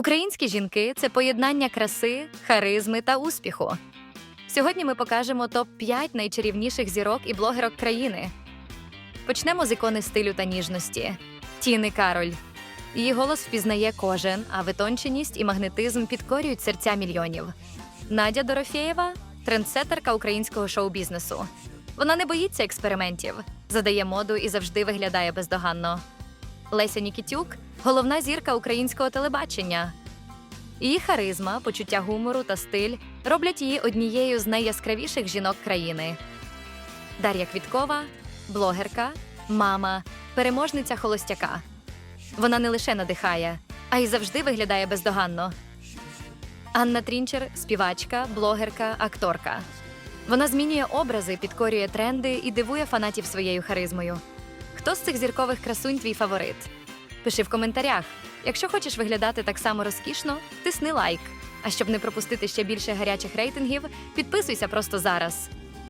Українські жінки це поєднання краси, харизми та успіху. Сьогодні ми покажемо топ-5 найчарівніших зірок і блогерок країни. Почнемо з ікони стилю та ніжності Тіни Кароль. Її голос впізнає кожен, а витонченість і магнетизм підкорюють серця мільйонів. Надя Дорофєєва трендсетерка українського шоу-бізнесу. Вона не боїться експериментів, задає моду і завжди виглядає бездоганно. Леся Нікітюк головна зірка українського телебачення. Її харизма, почуття гумору та стиль роблять її однією з найяскравіших жінок країни. Дар'я Квіткова блогерка, мама, переможниця холостяка. Вона не лише надихає, а й завжди виглядає бездоганно. Анна Трінчер співачка, блогерка, акторка. Вона змінює образи, підкорює тренди і дивує фанатів своєю харизмою. Хто з цих зіркових красунь твій фаворит? Пиши в коментарях. Якщо хочеш виглядати так само розкішно, тисни лайк. А щоб не пропустити ще більше гарячих рейтингів, підписуйся просто зараз.